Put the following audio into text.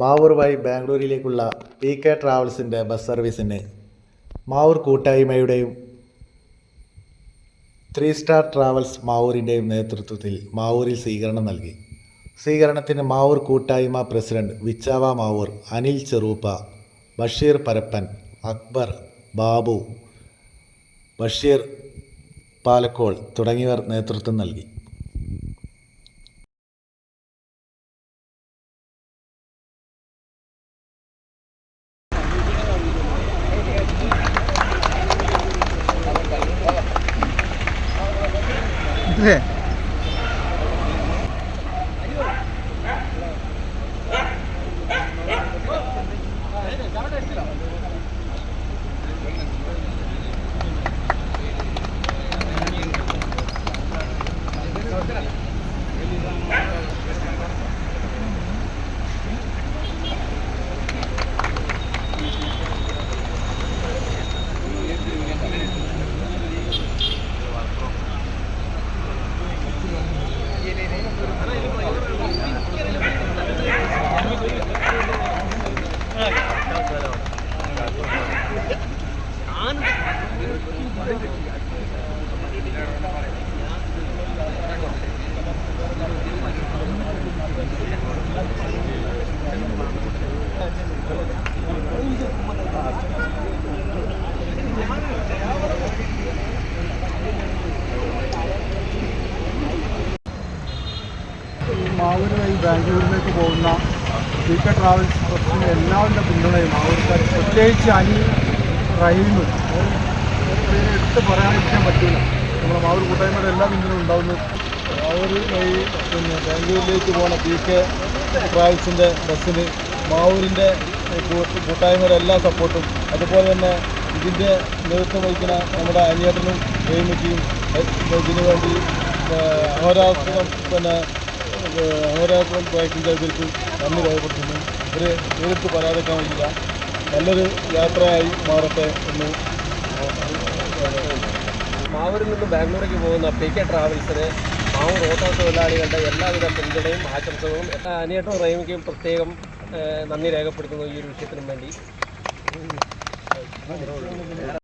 മാവൂർ വഴി ബാംഗ്ലൂരിലേക്കുള്ള P K ട്രാവൽസിന്റെ ബസ് സർവീസിന് മാവൂർ കൂട്ടായ്മയുടെയും ത്രീ സ്റ്റാർ ട്രാവൽസ് മാവൂരിന്റെയും നേതൃത്വത്തിൽ മാവൂരിൽ സ്വീകരണം നൽകി. സ്വീകരണത്തിന് മാവൂർ കൂട്ടായ്മ പ്രസിഡന്റ് വിച്ചാവ മാവൂർ അനിൽ ചെറൂപ്പ ബഷീർ പരപ്പൻ അക്ബർ ബാബു ബഷീർ പാലക്കോൾ തുടങ്ങിയവർ നേതൃത്വം നൽകി. হ্যাঁ മാവൂര് വഴി ബാംഗ്ലൂരിലേക്ക് പോകുന്ന പി കെ ട്രാവൽസ് ബസ്സിന് എല്ലാവരുടെ പിന്തുണയും മാവൂർക്കാർ പ്രത്യേകിച്ച് അനി ട്രെയിനും എടുത്ത് പറയാതിരിക്കാൻ പറ്റില്ല. നമ്മുടെ മാവൂർ കൂട്ടായ്മയുടെ എല്ലാ പിന്തുണയും ഉണ്ടാവുന്നു. മാവൂർ വഴി പിന്നെ ബാംഗ്ലൂരിലേക്ക് പോകുന്ന പി കെ ട്രാവൽസിന്റെ ബസ്സിന് മാവൂരിന്റെ കൂട്ട- കൂട്ടായ്മയുടെ എല്ലാ സപ്പോർട്ടും അതുപോലെ തന്നെ ഇതിന്റെ നേതൃത്വം വഹിക്കുന്ന നമ്മുടെ അനിയേട്ടനും റഹീമിക്കും ഇതിനു വേണ്ടി അഹോരാത്രം പിന്നെ അഹോരാത്രം പഞ്ചായത്തിലേക്ക് നന്ദി രേഖപ്പെടുത്തുന്നു. ഒരു നേരിട്ട് പരാതിക്കാൻ വയ്യില്ല നല്ലൊരു യാത്രയായി മാറട്ടെ എന്ന് മാവൂരിൽ നിന്ന് ബാംഗ്ലൂരേക്ക് പോകുന്ന പി കെ ട്രാവൽസിന് മാവൂർ ഓട്ടോ തൊഴിലാളികളുടെ എല്ലാവിധ പിന്തുണയും ആശംസകളും. അനിയട്ടും റൈമിക്കും പ്രത്യേകം നന്ദി രേഖപ്പെടുത്തുന്നു ഈ ഒരു വിഷയത്തിനും വേണ്ടി.